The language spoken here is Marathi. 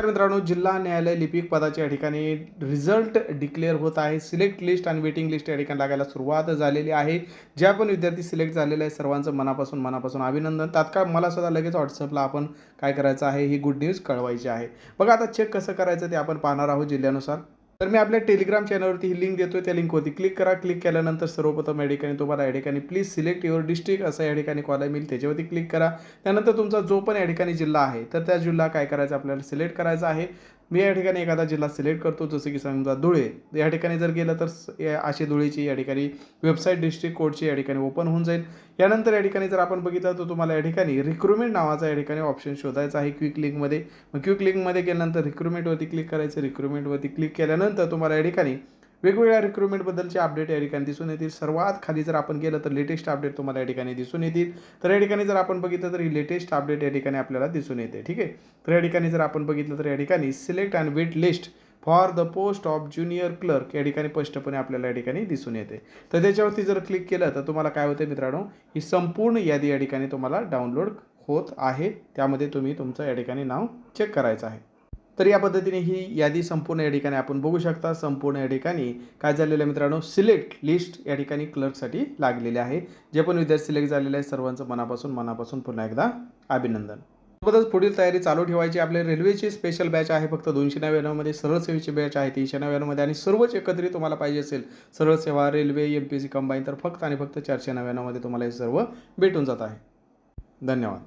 तर मित्रांनो जिल्हा न्यायालय लिपिक पदाच्या या ठिकाणी रिझल्ट डिक्लेअर होत आहे. सिलेक्ट लिस्ट आणि वेटिंग लिस्ट या ठिकाणी लागायला सुरुवात झालेली आहे. ज्या पण विद्यार्थी सिलेक्ट झालेले आहे सर्वांचं मनापासून मनापासून अभिनंदन. तात्काळ मला सुद्धा लगेच व्हॉट्सअपला आपण काय करायचं आहे ही गुड न्यूज कळवायची आहे. बघा आता चेक कसं करायचं ते आपण पाहणार आहोत जिल्ह्यानुसार. तर मी आपल्या टेलिग्राम चॅनलवरती ही लिंक देतो त्या लिंकवरती क्लिक करा. क्लिक केल्यानंतर सर्वप्रथम या ठिकाणी तुम्हाला या ठिकाणी प्लीज सिलेक्ट युअर डिस्ट्रिक्ट असं या ठिकाणी कॉलम मिळेल त्याच्यावरती क्लिक करा. त्यानंतर तुमचा जो पण या ठिकाणी जिल्हा आहे तर त्या जिल्हा काय करायचा? आपल्याला सिलेक्ट करायचा आहे. मी या ठिकाणी एखादा जिल्हा सिलेक्ट करतो जसं की समजा धुळे. या ठिकाणी जर गेलं तर या- अशी धुळेची या ठिकाणी वेबसाईट डिस्ट्रिक्ट कोडची या ठिकाणी ओपन होऊन जाईल. यानंतर या ठिकाणी जर आपण बघितलं तर तुम्हाला या ठिकाणी रिक्रुटमेंट नावाचा या ठिकाणी ऑप्शन शोधायचा आहे क्विक लिंकमध्ये मग क्विक लिंकमध्ये गेल्यानंतर रिक्रुटमेंटवरती क्लिक करायचं. रिक्रुटमेंटवरती क्लिक केल्यानंतर तुम्हाला या ठिकाणी वेगवेगळ्या रिक्रुटमेंटबद्दलचे अपडेट या ठिकाणी दिसून येतील सर्वात खाली जर आपण गेलं तर लेटेस्ट अपडेट तुम्हाला या ठिकाणी दिसून येतील तर या ठिकाणी जर आपण बघितलं तर ही लेटेस्ट अपडेट या ठिकाणी आपल्याला दिसून येते ठीक आहे तर या ठिकाणी जर आपण बघितलं तर या ठिकाणी select and wait list for the post of junior clerk या ठिकाणी स्पष्टपणे आपल्याला या ठिकाणी दिसून येते तर त्याच्यावरती जर क्लिक केलं तर तुम्हाला काय होतं मित्रांनो ही संपूर्ण यादी या ठिकाणी तुम्हाला डाउनलोड होत आहे त्यामध्ये तुम्ही तुमचं या ठिकाणी नाव चेक करायचं आहे तर या पद्धतीने ही यादी संपूर्ण या ठिकाणी आपण बघू शकता. संपूर्ण या ठिकाणी काय झालेलं आहे मित्रांनो? सिलेक्ट लिस्ट या ठिकाणी क्लर्कसाठी लागलेले आहे. जे पण विद्यार्थी सिलेक्ट झालेले आहे सर्वांचं मनापासून मनापासून पुन्हा एकदा अभिनंदन. सोबतच पुढील तयारी चालू ठेवायची आपल्या रेल्वेची स्पेशल बॅच आहे. फक्त दोनशे नव्याण्णवमध्ये सरळ सेवेची बॅच आहे. तीनशे नव्याण्णवमध्ये आणि सर्वच एकत्रित तुम्हाला पाहिजे असेल सरळ सेवा railway M P C combine तर फक्त आणि फक्त चारशे नव्याण्णवमध्ये तुम्हाला हे सर्व भेटून जात आहे. धन्यवाद.